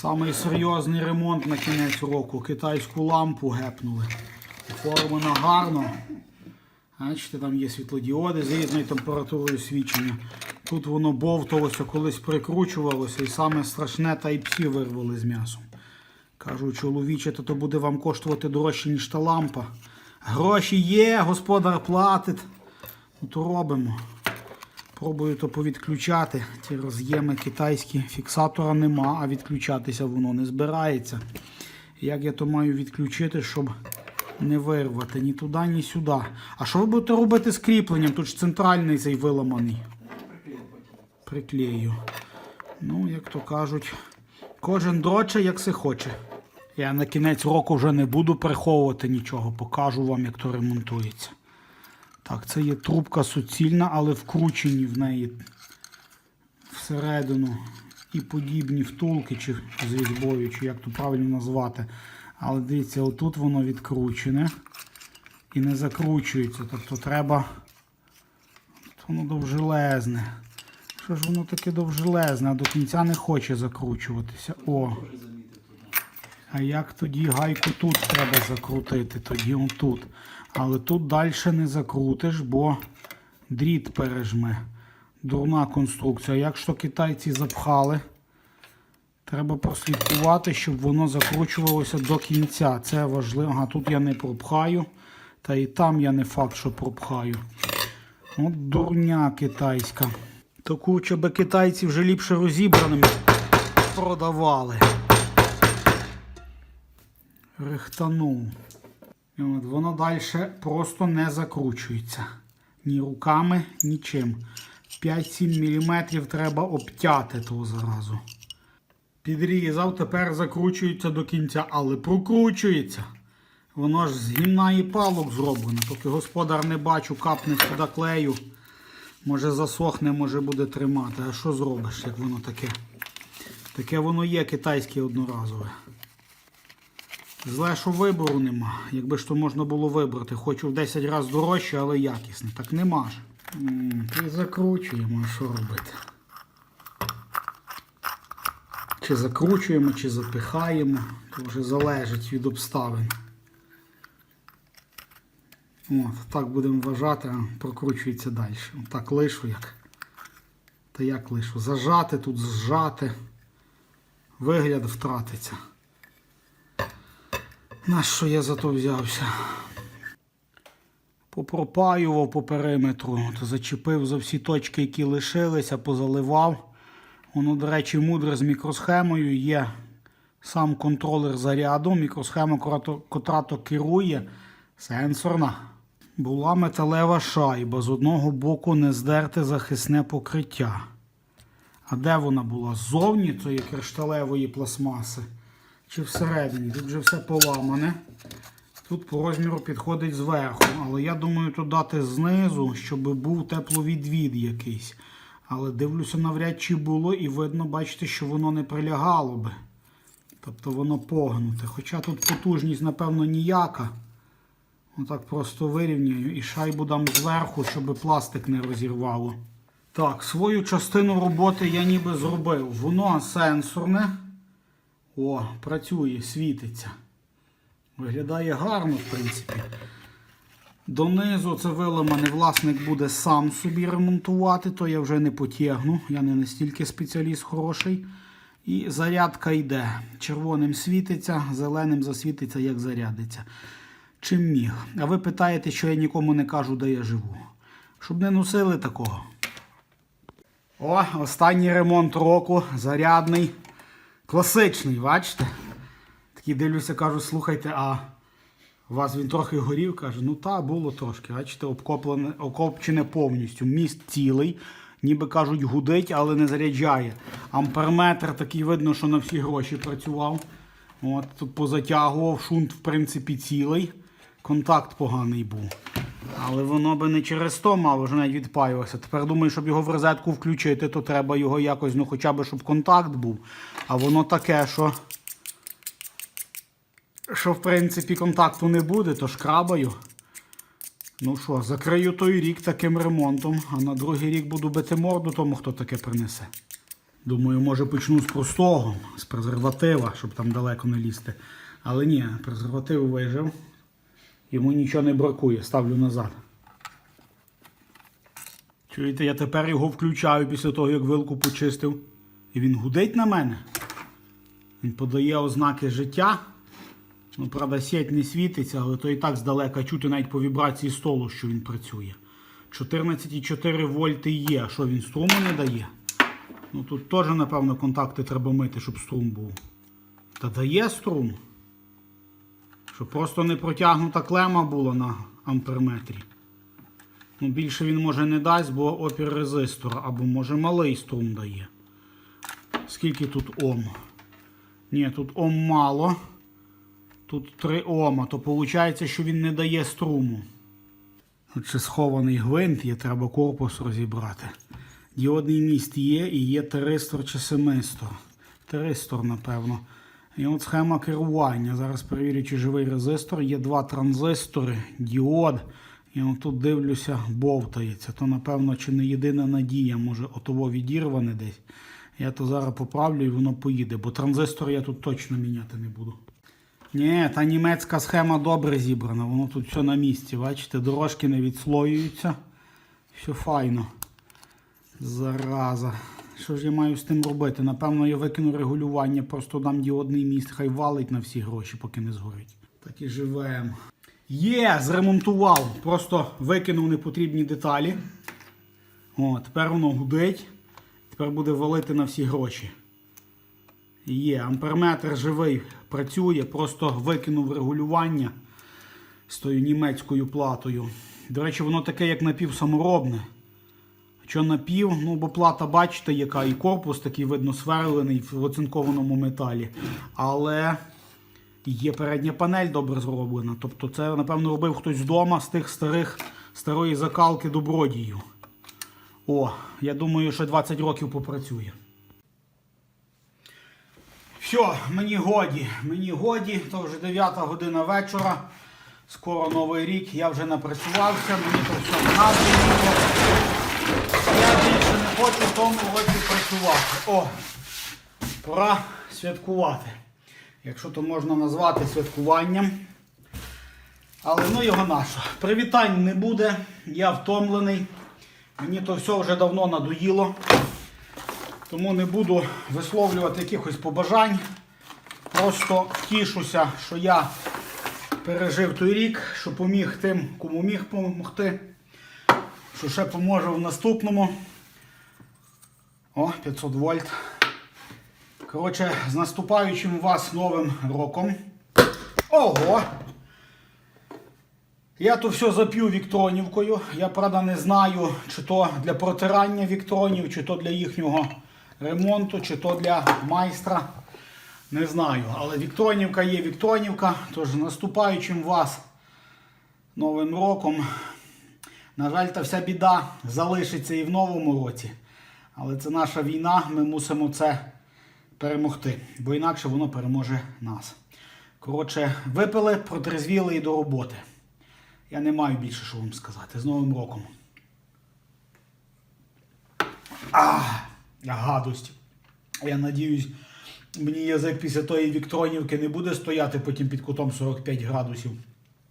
Самий серйозний ремонт на кінець року. Китайську лампу гепнули. Оформлено гарно. Бачите, там є світлодіоди з різною температурою свічення. Тут воно бовталося, колись прикручувалося, і саме страшне Type-C вирвали з м'ясом. Кажу, чоловіче, то, то буде вам коштувати дорожче, ніж та лампа. Гроші є, господар платить. Ну то робимо. Пробую то повідключати. Ті роз'єми китайські. Фіксатора нема, а відключатися воно не збирається. Як я то маю відключити, щоб не вирвати ні туди, ні сюди. А що ви будете робити з кріпленням? Тут ж центральний цей виламаний. Приклею. Ну, як то кажуть, кожен дроче, як се хоче. Я на кінець року вже не буду приховувати нічого, покажу вам, як то ремонтується. Так, це є трубка суцільна, але вкручені в неї всередину і подібні втулки, чи з різьбою, чи як то правильно назвати. Але дивіться, отут воно відкручене і не закручується. Тобто треба. Воно довжелезне. Що ж воно таке довжелезне, а до кінця не хоче закручуватися. О. А як тоді гайку тут треба закрутити? Тоді отут. Але тут далі не закрутиш, бо дріт пережме. Дурна конструкція. Якщо китайці запхали, треба прослідкувати, щоб воно закручувалося до кінця. Це важливо. Ага, тут я не пропхаю. Та і там я не факт, що пропхаю. От дурня китайська. Таку би китайці вже ліпше розібраними продавали. Рихтанув. От воно далі просто не закручується. Ні руками, нічим. 5-7 мм треба обтяти того зразу. Підрізав, тепер закручується до кінця, але прокручується. Воно ж з гімна і палок зроблено. Поки господар не бачу, капне сюди клею. Може засохне, може буде тримати. А що зробиш, як воно таке? Таке воно є китайське одноразове. Зле, що вибору нема. Якби ж то можна було вибрати. Хочу в 10 разів дорожче, але якісне. Так нема ж. І закручуємо, а що робити? Чи закручуємо, чи запихаємо. Це вже залежить від обставин. От, так будемо вважати, а прокручується далі. Так лишу як. Та як лишу? Зажати тут, зжати. Вигляд втратиться. На що я за то взявся? Попропаював по периметру, то зачепив за всі точки, які лишилися, позаливав. Воно, до речі, мудре з мікросхемою є сам контролер заряду, мікросхема, котра- то керує, сенсорна. Була металева шайба, з одного боку не здерте захисне покриття. А де вона була? Ззовні цієї кришталевої пластмаси чи всередині? Тут вже все поламане. Тут по розміру підходить зверху. Але я думаю, тут дати знизу, щоб був тепловідвід якийсь. Але дивлюся, навряд чи було, і видно, бачите, що воно не прилягало би. Тобто воно погнуте. Хоча тут потужність, напевно, ніяка. Отак просто вирівнюю і шайбу дам зверху, щоб пластик не розірвало. Так, свою частину роботи я ніби зробив. Воно сенсорне. О, працює, світиться. Виглядає гарно, в принципі. Донизу це виламане власник буде сам собі ремонтувати, то я вже не потягну. Я не настільки спеціаліст хороший. І зарядка йде. Червоним світиться, зеленим засвітиться, як зарядиться. Чим міг. А ви питаєте, що я нікому не кажу, де я живу. Щоб не носили такого. О, останній ремонт року. Зарядний. Класичний, бачите? Такий дивлюся, кажу, слухайте, а у вас він трохи горів, каже, ну та, було трошки. Бачите, обкоплене, окопчене повністю. Міст цілий, ніби кажуть, гудить, але не заряджає. Амперметр такий видно, що на всі гроші працював. От, позатягував, шунт, в принципі, цілий. Контакт поганий був. Але воно би не через то мало, вже навіть відпаювався. Тепер думаю, щоб його в розетку включити, то треба його якось, ну хоча б, щоб контакт був. А воно таке, що що в принципі контакту не буде, то шкрабаю. Ну що, закрию той рік таким ремонтом, а на другий рік буду бити морду тому, хто таке принесе. Думаю, може почну з простого, з презерватива, щоб там далеко не лізти. Але ні, презерватив вижив. Йому нічого не бракує, ставлю назад. Чуєте, я тепер його включаю після того, як вилку почистив. І він гудить на мене. Він подає ознаки життя. Ну, правда, сеть не світиться, але то і так здалека чути навіть по вібрації столу, що він працює. 14,4 вольти є. А що він струму не дає? Ну тут теж, напевно, контакти треба мити, щоб струм був. Та дає струм. Щоб просто не протягнута клема була на амперметрі. Ну, більше він може не дасть, бо опір резистора, або може малий струм дає. Скільки тут Ом? Ні, тут Ом мало. Тут 3 Ома, то виходить, що він не дає струму. Ще схований гвинт є, треба корпус розібрати. Діодний міст є і є теристор чи семистор. Теристор, напевно. І от схема керування. Зараз перевірю, чи живий резистор. Є два транзистори, діод. І от тут дивлюся, бовтається. То, напевно, чи не єдина надія, може отово відірване десь. Я то зараз поправлю і воно поїде, бо транзистор я тут точно міняти не буду. Ні, та німецька схема добре зібрана, воно тут все на місці. Бачите, дорожки не відслоюються. Все файно. Зараза. Що ж я маю з тим робити? Напевно, я викину регулювання, просто дам діодний міст, хай валить на всі гроші, поки не згорить. Так і живемо. Є, зремонтував. Просто викинув непотрібні деталі. О, тепер воно гудить. Тепер буде валити на всі гроші. Є, амперметр живий, працює, просто викинув регулювання з тою німецькою платою. До речі, воно таке, як напівсаморобне. Що напів, ну бо плата, бачите, яка і корпус такий видно сверлений в оцинкованому металі. Але є передня панель добре зроблена. Тобто це, напевно, робив хтось вдома з тих старих старої закалки добродію. О, я думаю, що 20 років попрацює. Все, мені годі, мені годі, то вже 9 година вечора. Скоро новий рік, я вже напрацювався, мені то все надоїло. Хочу в тому році працювати. О, пора святкувати. Якщо то можна назвати святкуванням. Але ну його нащо. Привітань не буде, я втомлений. Мені то все вже давно надоїло. Тому не буду висловлювати якихось побажань. Просто тішуся, що я пережив той рік, що поміг тим, кому міг допомогти. Що ще поможе в наступному. О, 500 вольт. Коротше, з наступаючим вас новим роком. Ого! Я то все зап'ю віктронівкою. Я, правда, не знаю, чи то для протирання віктронів, чи то для їхнього ремонту, чи то для майстра. Не знаю. Але віктронівка є віктронівка. Тож наступаючим вас новим роком. На жаль, та вся біда залишиться і в новому році. Але це наша війна, ми мусимо це перемогти, бо інакше воно переможе нас. Коротше, випили, протрезвіли і до роботи. Я не маю більше що вам сказати. З Новим роком. А, гадость. Я надіюсь, мені язик після тої віктронівки не буде стояти потім під кутом 45 градусів.